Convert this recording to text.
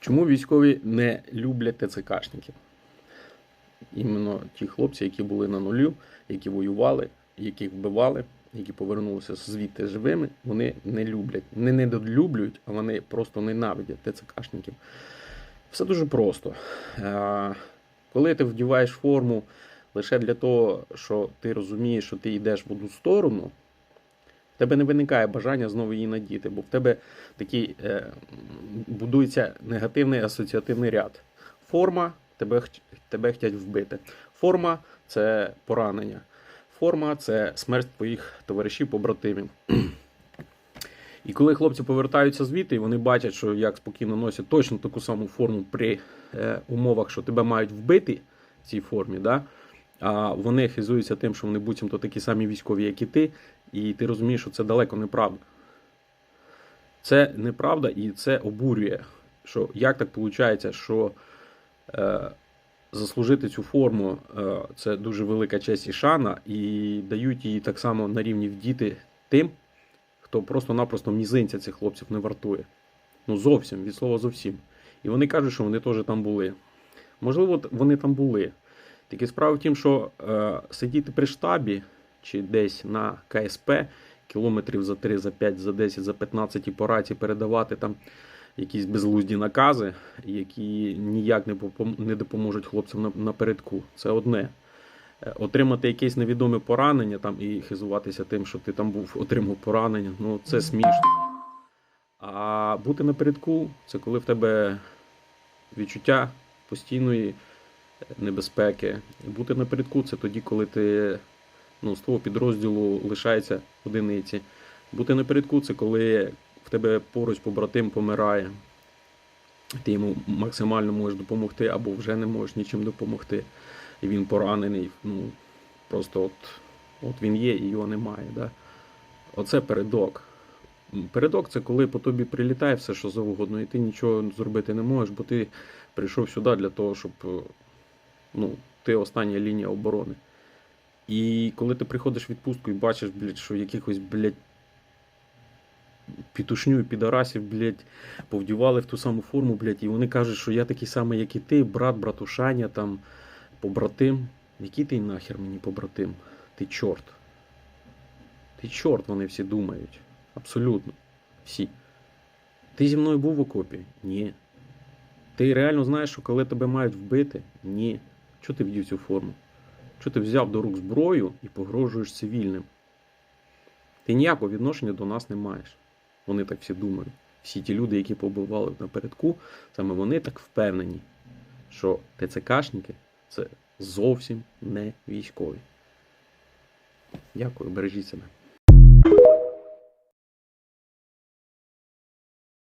Чому військові не люблять ТЦКшників? Іменно ті хлопці, які були на нулю, які воювали, яких вбивали, які повернулися звідти живими, вони не люблять. Не недолюблюють, а вони просто ненавидять ТЦКшників. Все дуже просто. Е, Коли ти вдіваєш форму лише для того, що ти розумієш, що ти йдеш в одну сторону, тебе не виникає бажання знову її надіти, бо в тебе такий е, будується негативний асоціативний ряд. Форма тебе, тебе хотять вбити. Форма це поранення. Форма це смерть твоїх товаришів, побратимів. І коли хлопці повертаються звідти, і вони бачать, що як спокійно носять точно таку саму форму при е, умовах, що тебе мають вбити в цій формі, да? А вони хизуються тим, що вони буцімто такі самі військові, як і ти, і ти розумієш, що це далеко неправда. Це неправда і це обурює. Що як так виходить, що е, заслужити цю форму е, це дуже велика честь і шана, і дають її так само на рівні в діти тим, хто просто-напросто мізинця цих хлопців не вартує. Ну зовсім, від слова зовсім. І вони кажуть, що вони теж там були. Можливо, вони там були. Тільки справа в тім, що е, сидіти при штабі чи десь на КСП кілометрів за 3, за 5, за 10, за 15 і по раці передавати там якісь безглузді накази, які ніяк не, не допоможуть хлопцям на, напередку. Це одне. Е, Отримати якесь невідоме поранення там і хизуватися тим, що ти там був, отримав поранення, ну це смішно. А бути напередку це коли в тебе відчуття постійної небезпеки. Бути напередку це тоді, коли ти ну, з твого підрозділу лишається одиниці. Бути напередку це коли в тебе поруч побратим помирає. Ти йому максимально можеш допомогти, або вже не можеш нічим допомогти. І він поранений. Ну, просто от, от він є і його немає. Да? Оце передок. Передок це коли по тобі прилітає все, що завгодно, і ти нічого зробити не можеш, бо ти прийшов сюди для того, щоб ну, ти остання лінія оборони. І коли ти приходиш в відпустку і бачиш, блядь, що якихось, блядь, пітушню і підарасів, блядь, повдівали в ту саму форму, блядь, і вони кажуть, що я такий самий, як і ти, брат, братушаня, там, побратим. Який ти нахер мені побратим? Ти чорт. Ти чорт, вони всі думають. Абсолютно. Всі. Ти зі мною був в окопі? Ні. Ти реально знаєш, що коли тебе мають вбити? Ні. Чого ти вдів цю форму? Чого ти взяв до рук зброю і погрожуєш цивільним? Ти ніякого відношення до нас не маєш. Вони так всі думають. Всі ті люди, які побували напередку, саме вони так впевнені, що ТЦКшники це зовсім не військові. Дякую, бережіть себе.